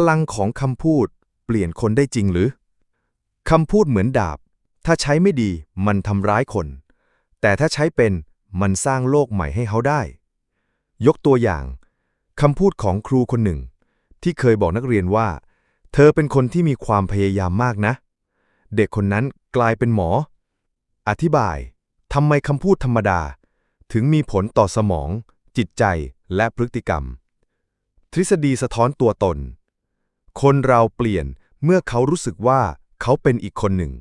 พลังของคำพูดเปลี่ยนคนได้จริงหรือ คำพูดเหมือนดาบ ถ้าใช้ไม่ดีมันทำร้ายคน แต่ถ้าใช้เป็นมันสร้างโลกใหม่ให้เขาได้ ยกตัวอย่างคำพูดของครูคนหนึ่ง ที่เคยบอกนักเรียนว่า เธอเป็นคนที่มีความพยายามมากนะ เด็กคนนั้นกลายเป็นหมอ อธิบายทำไมคำพูดธรรมดา ถึงมีผลต่อสมอง จิตใจและพฤติกรรม ทฤษฎีสะท้อนตัวตน คนเราเปลี่ยนเมื่อเขารู้สึกว่าเขาเป็นอีกคนหนึ่ง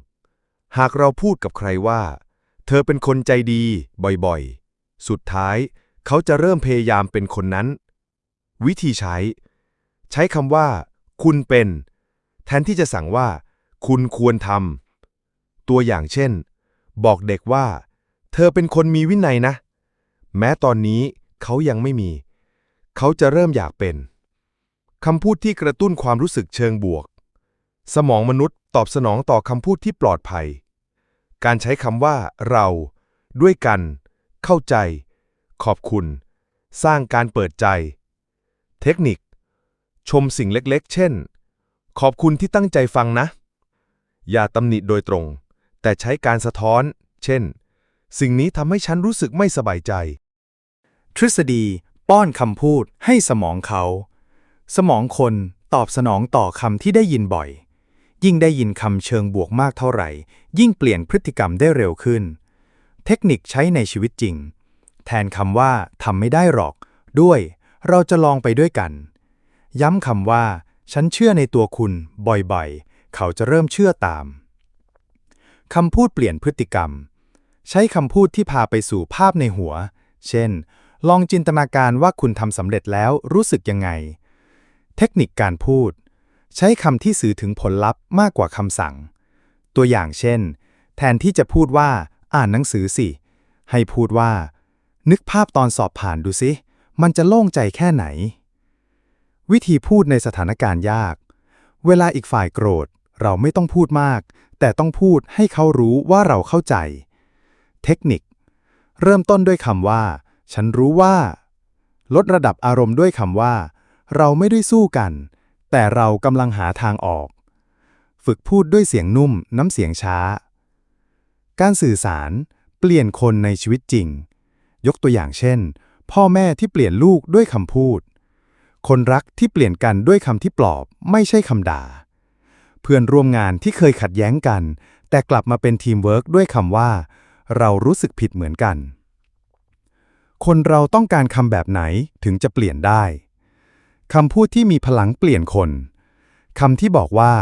หากเราพูดกับใครว่า เธอเป็นคนใจดีบ่อยๆ สุดท้ายเขาจะเริ่มพยายามเป็นคนนั้น วิธีใช้ ใช้คำว่า คุณเป็น แทนที่จะสั่งว่า คุณควรทำตัวอย่างเช่น บอกเด็กว่า เธอเป็นคนมีวินัยนะ แม้ตอนนี้เขายังไม่มี เขาจะเริ่มอยากเป็น คำพูดที่กระตุ้นความรู้สึกเชิงบวก สมองมนุษย์ตอบสนองต่อคำพูดที่ปลอดภัย การใช้คำว่า เรา ด้วยกัน เข้าใจ ขอบคุณ สร้างการเปิดใจ เทคนิค ชมสิ่งเล็กๆ เช่น ขอบคุณที่ตั้งใจฟังนะ อย่าตำหนิโดยตรง แต่ใช้การสะท้อน เช่น สิ่งนี้ทำให้ฉันรู้สึกไม่สบายใจ ทฤษฎี ป้อนคำพูดให้สมองเขา สมองคนตอบสนองต่อคำที่ได้ยินบ่อย ยิ่งได้ยินคำเชิงบวกมากเท่าไหร่ ยิ่งเปลี่ยนพฤติกรรมได้เร็วขึ้น เทคนิคใช้ในชีวิตจริง แทนคำว่าทำไม่ได้หรอก ด้วย เราจะลองไปด้วยกัน ย้ำคำว่า ฉันเชื่อในตัวคุณบ่อยๆ เขาจะเริ่มเชื่อตามคำพูดเปลี่ยนพฤติกรรม ใช้คำพูดที่พาไปสู่ภาพในหัว เช่น ลองจินตนาการว่าคุณทำสำเร็จแล้วรู้สึกยังไง เทคนิคการพูด ใช้คำที่สื่อถึงผลลัพธ์มากกว่าคำสั่ง ตัวอย่างเช่น แทนที่จะพูดว่า อ่านหนังสือสิ ให้พูดว่า นึกภาพตอนสอบผ่านดูสิ มันจะโล่งใจแค่ไหน วิธีพูดในสถานการณ์ยาก เวลาอีกฝ่ายโกรธ เราไม่ต้องพูดมาก แต่ต้องพูดให้เขารู้ว่าเราเข้าใจ เทคนิค เริ่มต้นด้วยคำว่า ฉันรู้ว่า ลดระดับอารมณ์ด้วยคำว่า เราไม่ได้สู้กัน แต่เรากำลังหาทางออก ฝึกพูดด้วยเสียงนุ่ม น้ำเสียงช้า การสื่อสารเปลี่ยนคนในชีวิตจริง ยกตัวอย่างเช่น พ่อแม่ที่เปลี่ยนลูกด้วยคำพูด คนรักที่เปลี่ยนกันด้วยคำที่ปลอบไม่ใช่คำด่า เพื่อนร่วมงานที่เคยขัดแย้งกัน แต่กลับมาเป็นทีมเวิร์กด้วยคำว่า เรารู้สึกผิดเหมือนกัน คนเราต้องการคำแบบไหนถึงจะเปลี่ยนได้ คำพูดที่มีพลังเปลี่ยนคนคำที่บอกว่า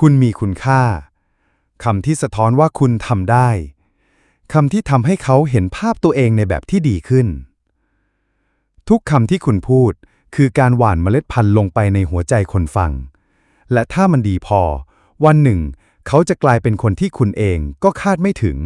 คุณมีคุณค่าคำที่สะท้อนว่าคุณทำได้คำที่ทำให้เขาเห็นภาพตัวเองในแบบที่ดีขึ้น ทุกคำที่คุณพูดคือการหว่านเมล็ดพันธุ์ลงไปในหัวใจคนฟัง และถ้ามันดีพอ วันหนึ่ง เขาจะกลายเป็นคนที่คุณเองก็คาดไม่ถึง